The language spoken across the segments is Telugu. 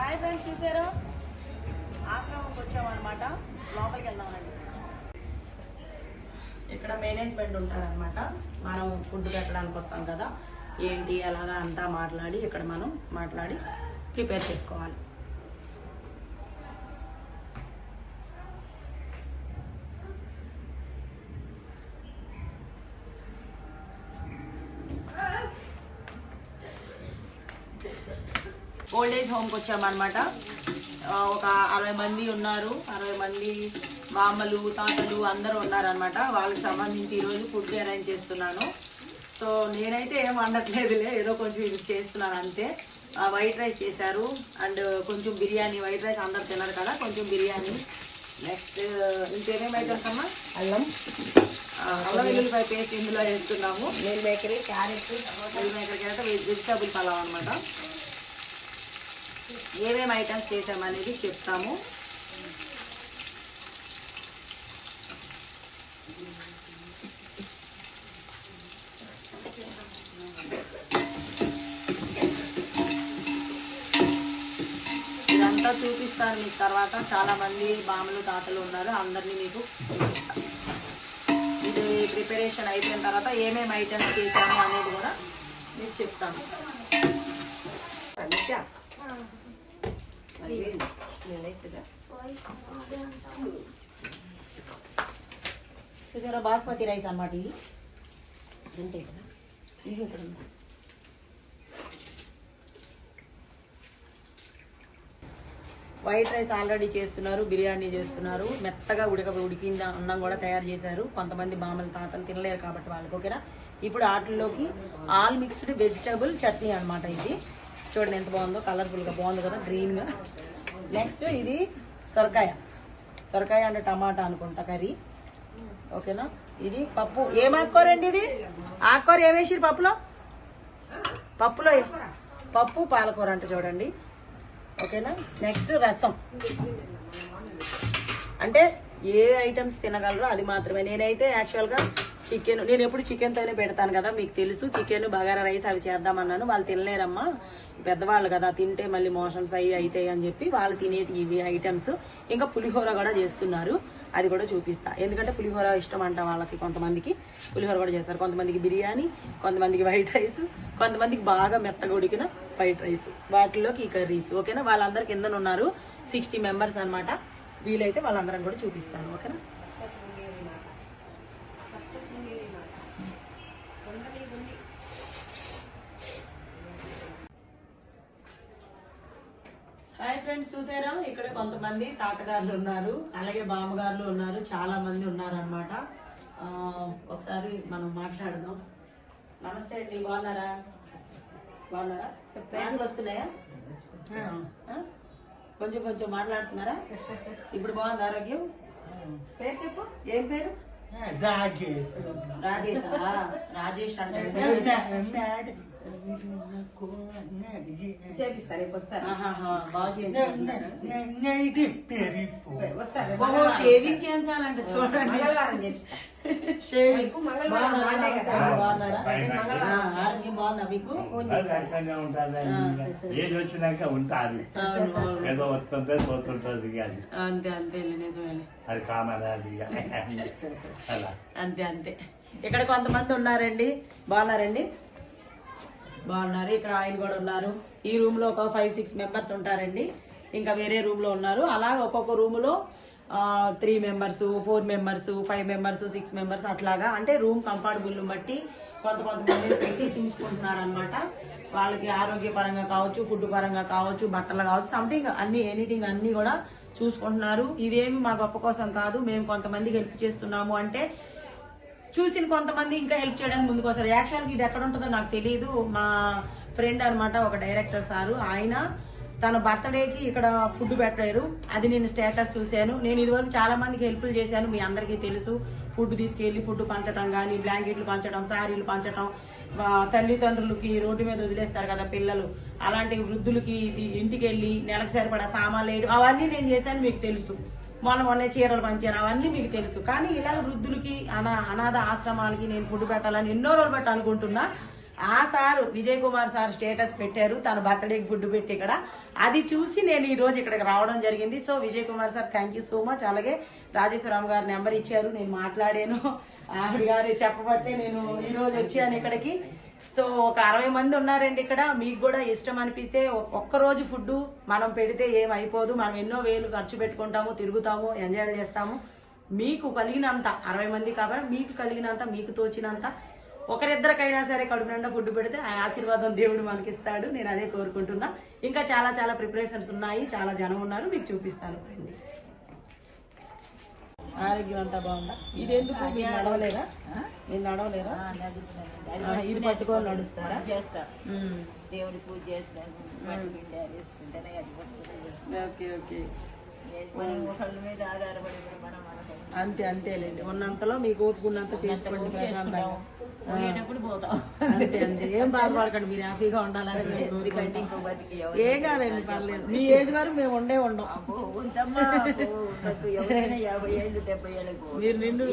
హాయ్ ఫ్రెండ్స్ చూసారా? ఆశ్రమంకి వచ్చామన్నమాట. లోపలికి వెళ్దామండి. ఇక్కడ మేనేజ్మెంట్ ఉంటారనమాట మనం ఫుడ్ పెట్టడానికి వస్తాం కదా. ఏంటి అలాగా అంతా మాట్లాడి ఇక్కడ మనం మాట్లాడి ప్రిపేర్ చేసుకోవాలి. ఓల్డ్ ఏజ్ హోమ్కి వచ్చామన్నమాట ఒక అరవై మంది ఉన్నారు. అరవై మంది బామ్మలు తాతలు అందరూ ఉన్నారనమాట వాళ్ళకి సంబంధించి ఈరోజు ఫుడ్ అరేంజ్ చేస్తున్నాను. సో నేనైతే ఏం వండట్లేదులే ఏదో కొంచెం ఇది చేస్తున్నాను అంతే. వైట్ రైస్ చేశారు. అండ్ కొంచెం బిర్యానీ వైట్ రైస్ అందరు తినరు కదా కొంచెం బిర్యానీ. నెక్స్ట్ ఇంకేమేమి ఐటమ్స్ అమ్మా? అల్లం. అల్లం వెల్లుల్లిపాయ పేస్ట్ ఇందులో వేస్తున్నాము. నీల్ బేకరీ క్యారెట్. మిల్ మేకర్కి అయితే వెజిటబుల్ పలావ్ అనమాట ఏమేమి ఐటమ్స్ చేసామనేది చెప్తాము. ఇదంతా చూపిస్తాను మీకు తర్వాత. చాలా మంది బామలు తాతలు ఉన్నారు అందరినీ మీకు ఇది ప్రిపరేషన్ అయిపోయిన తర్వాత ఏమేమి ఐటమ్స్ చేసాము అనేది కూడా మీకు చెప్తాను. చూసారా బాస్మతి రైస్ అన్నమాట ఇది. అంతే కదా. ఇది ఇక్కడ ఉంది? వైట్ రైస్ ఆల్రెడీ చేస్తున్నారు బిర్యానీ చేస్తున్నారు. మెత్తగా ఉడక ఉడికింద అన్నం కూడా తయారు చేశారు. కొంతమంది బామలు తాతలు తినలేరు కాబట్టి వాళ్ళకి ఓకేనా? ఇప్పుడు వాటిల్లోకి ఆల్ మిక్స్డ్ వెజిటబుల్ చట్నీ అనమాట ఇది. చూడండి ఎంత బాగుందో కలర్ఫుల్గా బాగుంది కదా గ్రీన్గా నెక్స్ట్ ఇది సొరకాయ. సొరకాయ అంటే టమాటా అనుకుంటా కర్రీ. ఓకేనా? ఇది పప్పు. ఏం ఆకుకూరండి ఇది? ఆకుకూర ఏమేసిరు పప్పులో? పప్పులో పప్పు పాలకూర అంట చూడండి. ఓకేనా? నెక్స్ట్ రసం. అంటే ఏ ఐటమ్స్ తినగలరో అది మాత్రమే. నేనైతే యాక్చువల్గా చికెన్ నేను ఎప్పుడు చికెన్తోనే పెడతాను కదా మీకు తెలుసు. చికెన్ బగారా రైస్ అవి చేద్దామన్నాను. వాళ్ళు తినలేరమ్మా. పెద్దవాళ్ళు కదా తింటే మళ్ళీ మోషన్స్ అయ్యి అవుతాయి అని చెప్పి వాళ్ళు తినేటి ఇవి ఐటమ్స్ ఇంకా పులిహోర కూడా చేస్తున్నారు. అది కూడా చూపిస్తా. ఎందుకంటే పులిహోర ఇష్టం అంట వాళ్ళకి కొంతమందికి. పులిహోర కూడా చేస్తారు. కొంతమందికి బిర్యానీ కొంతమందికి వైట్ రైస్ కొంతమందికి బాగా మెత్తగా ఉడికిన వైట్ రైస్. వాటిలోకి ఈ కర్రీస్. ఓకేనా? వాళ్ళందరు కిందనున్నారు సిక్స్టీ మెంబర్స్ అన్నమాట. వీలైతే వాళ్ళందరం కూడా చూపిస్తాను ఓకేనా? హాయ్ ఫ్రెండ్స్ చూసారా? ఇక్కడ కొంతమంది తాతగారులు ఉన్నారు అలాగే బామ్మగారులు ఉన్నారు చాలా మంది ఉన్నారు అనమాట ఒకసారి మనం మాట్లాడదాం. నమస్తే అండి బాగున్నారా? బాగున్నారా? క్లాసులు వస్తున్నాయా? ఆ? కొంచెం కొంచెం మాట్లాడుతున్నారా? ఇప్పుడు బాగుంది ఆరోగ్యం? పేరు చెప్పు. ఏం పేరు? రాజేష్. రాజేష్? రాజేష్ అంటే చేపిస్తా రేపు వస్తారు ఆహాహా, బాగా చేయించుకుంటున్నారా? నైట్ పెరిగిపో వస్తారు ఓహో షేవింగ్ చేయించాలంటే చూడండి మంగళవారం చేపిస్తా షేవింగ్ మీకు ఆరోగ్యం బాగుందా ఏది వచ్చినాక ఉంటారు. ఏదో వస్తుంటే పోతుంటుంది అంతే అంతే నిజమేలే అది కామన్ అది అంతే అంతే ఇక్కడ కొంతమంది ఉన్నారండి బాగున్నారండి బాగున్నారు. ఇక్కడ ఆయన కూడా ఉన్నారు. ఈ రూమ్లో ఒక ఫైవ్ సిక్స్ మెంబర్స్ ఉంటారండి. ఇంకా వేరే రూమ్లో ఉన్నారు. అలా ఒక్కొక్క రూమ్లో three members four members five members six members అట్లాగా. అంటే రూమ్ కంఫర్టబుల్ బట్టి కొంత కొంతమందిని పెట్టి చూసుకుంటున్నారు అనమాట వాళ్ళకి ఆరోగ్యపరంగా కావచ్చు ఫుడ్ పరంగా కావచ్చు బట్టలు కావచ్చు సంథింగ్ అన్ని ఎనీథింగ్ అన్ని కూడా చూసుకుంటున్నారు. ఇదేమి మా గొప్ప కోసం కాదు. మేము కొంతమందికి హెల్ప్ చేస్తున్నాము అంటే చూసిన కొంతమంది ఇంకా హెల్ప్ చేయడానికి ముందుకు వస్తారు. యాక్చువల్గా ఇది ఎక్కడ ఉంటుందో నాకు తెలియదు మా ఫ్రెండ్ అన్నమాట ఒక డైరెక్టర్ సారు. ఆయన తన బర్త్డేకి ఇక్కడ ఫుడ్ పెట్టారు. అది నేను స్టేటస్ చూశాను. నేను ఇదివరకు చాలా మందికి హెల్ప్లు చేశాను. మీ అందరికీ తెలుసు. ఫుడ్ తీసుకెళ్ళి ఫుడ్ పంచడం కానీ బ్లాంకెట్లు పంచడం శారీలు పంచడం తల్లిదండ్రులకి రోడ్డు మీద వదిలేస్తారు కదా పిల్లలు. అలాంటి వృద్ధులకి ఇంటికి వెళ్ళి నెలకు సరిపడా సామాన్లు వేయడం అవన్నీ నేను చేశాను మీకు తెలుసు. మొన్న మొన్న చీరలు పంచాను అవన్నీ మీకు తెలుసు. కానీ ఇలా వృద్ధులకి అనా అనాథ ఆశ్రమాలకి నేను ఫుడ్ పెట్టాలని ఎన్నో రోజులు పెట్టాలనుకుంటున్నా. ఆ sir Vijay Kumar sir status పెట్టారు. తన బర్త్డేకి ఫుడ్ పెట్టి ఇక్కడ. అది చూసి నేను ఈ రోజు ఇక్కడికి రావడం జరిగింది. So Vijay Kumar sir thank you so much అలాగే రాజేశ్వరరావు గారు నెంబర్ ఇచ్చారు. నేను మాట్లాడాను. ఆవిడ గారు చెప్పబట్టే నేను ఈ రోజు వచ్చాను ఇక్కడికి. సో ఒక అరవై మంది ఉన్నారండి ఇక్కడ. మీకు కూడా ఇష్టం అనిపిస్తే ఒక్కరోజు ఒక్క రోజు ఫుడ్ మనం పెడితే ఏమైపోదు. మనం ఎన్నో వేలు ఖర్చు పెట్టుకుంటాము తిరుగుతాము ఎంజాయ్ చేస్తాము. మీకు కలిగినంత అరవై మంది కాబట్టి మీకు కలిగినంత మీకు తోచినంత ఒకరిద్దరికైనా సరే కడుపు నిండా ఫుడ్ పెడితే ఆ ఆశీర్వాదం దేవుడు మనకిస్తాడు. నేను అదే కోరుకుంటున్నా. ఇంకా చాలా చాలా ప్రిపరేషన్స్ ఉన్నాయి. చాలా జనం ఉన్నారు. మీకు చూపిస్తాను. రండి. ఆరోగ్యం అంతా బాగుందా? ఇది ఎందుకు? మీరు నడవలేరా మీరు నడవలేరా ఇది పట్టుకొని నడుస్తారా? చేస్తాం. ఉమ్. దేవుడి పూజ చేస్తాం మట్టి పిండాలు వేసుకుంటేనే అది పట్టుకుని చేస్తాం. Okay okay. మనం ఒకళ్ళ మీద ఆధారపడి ఇప్పుడు మనం మనకు అంతే అంతేలేండి. ఉన్నంతలో మీకు ఓపుకున్నంత చేసుకోండి పోయేటప్పుడు పోతాం. అంతే అంతే. ఏం బాధపడకండి మీరు హ్యాపీగా ఉండాలని ఏం కాదండి పర్లేదు. మీ ఏజ్ వరకు మేము ఉండే ఉండం. మీరు నిండు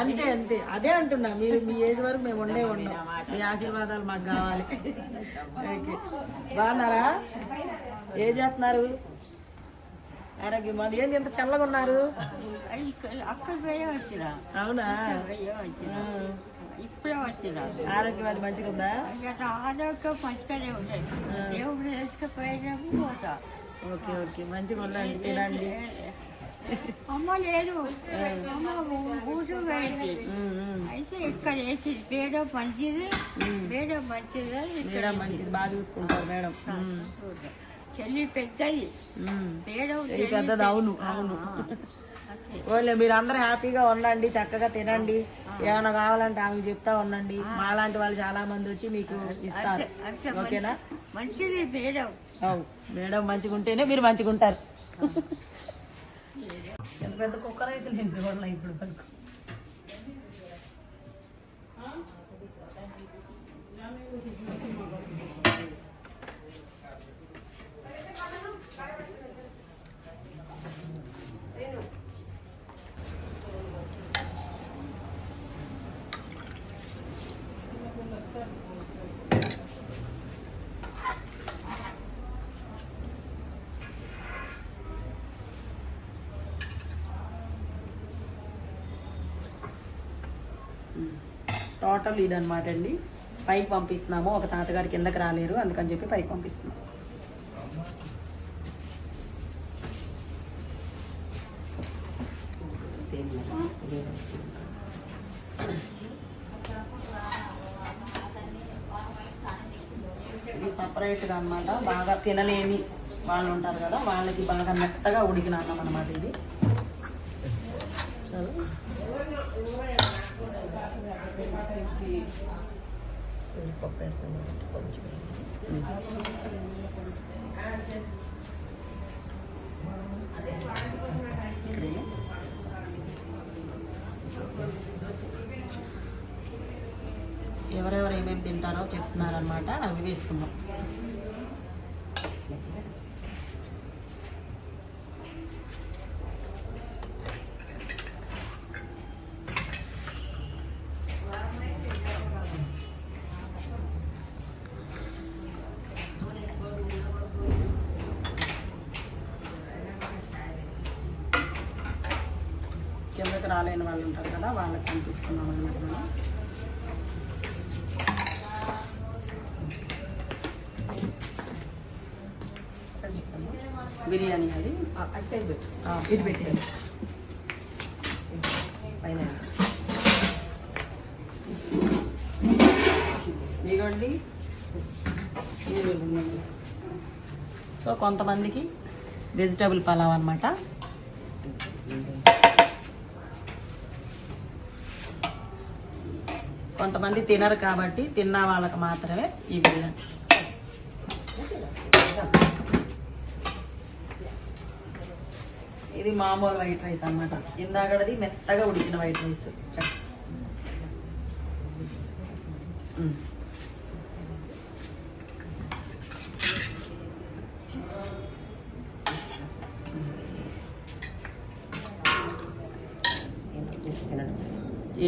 అంతే అంతే. అదే అంటున్నా మీరు మీ ఏజ్ వరకు మేము ఉండే ఉండం. మీ ఆశీర్వాదాలు మాకు కావాలి. బాగున్నారా? ఏం చేస్తున్నారు? ఆరోగ్యం మాది. ఏంది ఎంత చల్లగా ఉన్నారు? అక్కడ పోయే వచ్చిన అవునా? ఇప్పుడే వచ్చిన ఆరోగ్యం అది మంచిగా ఉందా? ఆరోగ్యం మంచిగానే ఉంటాయి దేవుడు వేసుకుపోయినప్పుడు పోతా ఓకే ఓకే. మంచిగా ఉండండి తినండి. అమ్మ లేదు. అయితే ఇక్కడ వేసి పేడ మంచిది పేడ మంచిది ఇక్కడ మేడం మంచిది బాగా చూసుకుంటారు మేడం. చెల్లి పెద్దది అవును అవును. ఓన్లీ మీరు అందరూ హ్యాపీగా ఉండండి చక్కగా తినండి. ఏమైనా కావాలంటే ఆమెకు చెప్తా ఉండండి. మాలాంటి వాళ్ళు చాలా మంది వచ్చి మీకు ఇస్తారు. ఓకేనా? మంచిది పేడ అవు మేడం మంచిగా ఉంటేనే మీరు మంచిగా ఉంటారు పెద్ద కుక్కర్ అయితే నేను చూడలే ఇప్పుడు టోటల్ ఇదన్నమాట అండి. పైకి పంపిస్తున్నాము. ఒక తాతగారి కిందకి రాలేరు. అందుకని చెప్పి పైకి పంపిస్తున్నాం. సేమ్ ఇదే సేమ్. ఇది సపరేట్గా అన్నమాట. బాగా తినలేని వాళ్ళు ఉంటారు కదా వాళ్ళకి బాగా మెత్తగా ఉడికిన అన్నం అనమాట ఇది. పప్పు వేస్తాను కొంచెం ఎవరెవరు ఏమేమి తింటారో చెప్తున్నారనమాట అవి వేసుకున్నాం రాలేని వాళ్ళు ఉంటారు కదా వాళ్ళకి పంపిస్తున్నాం అన్నమాట మనం బిర్యానీ అది. ఇది పెట్టండి పైన ఇదిగోండి. సో కొంతమందికి వెజిటబుల్ పలావ్ అనమాట కొంతమంది తినరు కాబట్టి తిన్న వాళ్ళకి మాత్రమే ఈ బిర్యానీ ఇది మామూలు వైట్ రైస్ అన్నమాట. ఇందాకడది మెత్తగా ఉడికిన వైట్ రైస్.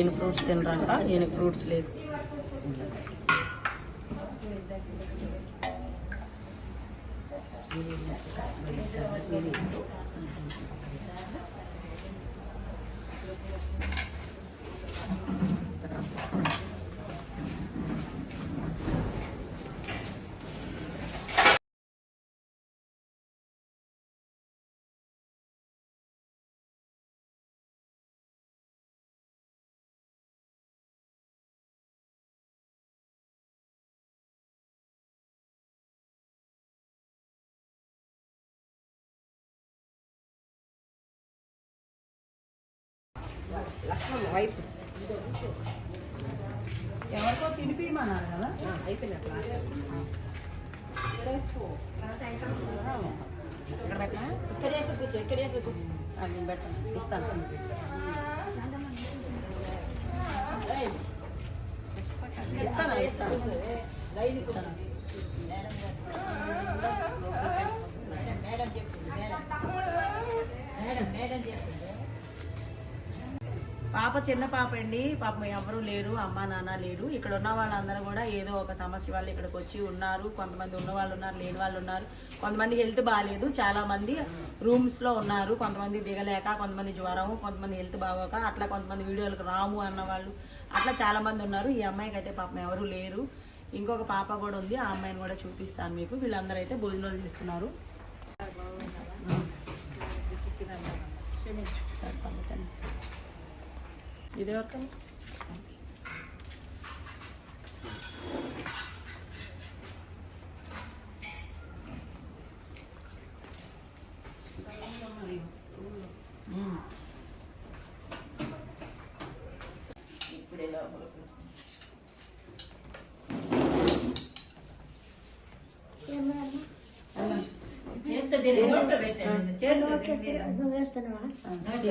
ఈయన ఫ్రూట్స్ తినరంట ఈయన ఫ్రూట్స్ లేదు. వైఫ్ ఎవరికో తినిపిమన్నారు కదా? అయిపోయిన ఇక్కడ పెట్టనా? ఇక్కడ వేసి కూర్చో ఇక్కడ వేసి కూర్చో. అది నేను పెట్టను. ఇస్తాను. మేడం చెప్పింది మేడం. మేడం మేడం చెప్పింది. పాప చిన్న పాప అండి. పాపం ఎవరు లేరు అమ్మ నాన్న లేరు. ఇక్కడ ఉన్న వాళ్ళందరూ కూడా ఏదో ఒక సమస్య వల్ల ఇక్కడికి వచ్చి ఉన్నారు. కొంతమంది ఉన్న వాళ్ళు ఉన్నారు లేని వాళ్ళు ఉన్నారు. కొంతమంది హెల్త్ బాగాలేదు చాలా మంది రూమ్స్లో ఉన్నారు. కొంతమంది దిగలేక కొంతమంది జ్వరం కొంతమంది హెల్త్ బాగోక అట్లా కొంతమంది వీడియోలకు రాము అన్న వాళ్ళు. అట్లా చాలా మంది ఉన్నారు. ఈ అమ్మాయికి అయితే పాపం ఎవరు లేరు. ఇంకొక పాప కూడా ఉంది. ఆ అమ్మాయిని కూడా చూపిస్తాను మీకు. వీళ్ళందరూ అయితే భోజనాలు చేస్తున్నారు. ఇది ఒక ఇప్పుడే లోపలికి చేత్తో తిరిగి నోట్లో పెట్టండి చేతిలో నోట్లో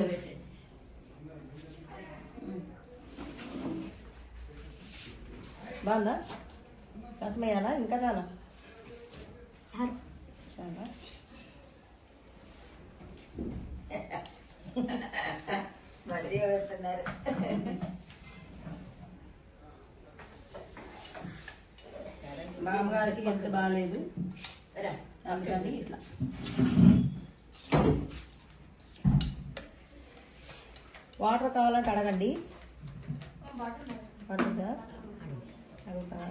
పెట్టండి బాగుందా? రసం వేయాలా ఇంకా చాలా? చాలా. మామగారికి హెల్త్ బాగాలేదు అందుకని ఇట్లా. వాటర్ కావాలంటే అడగండి. పడుతుందా agora.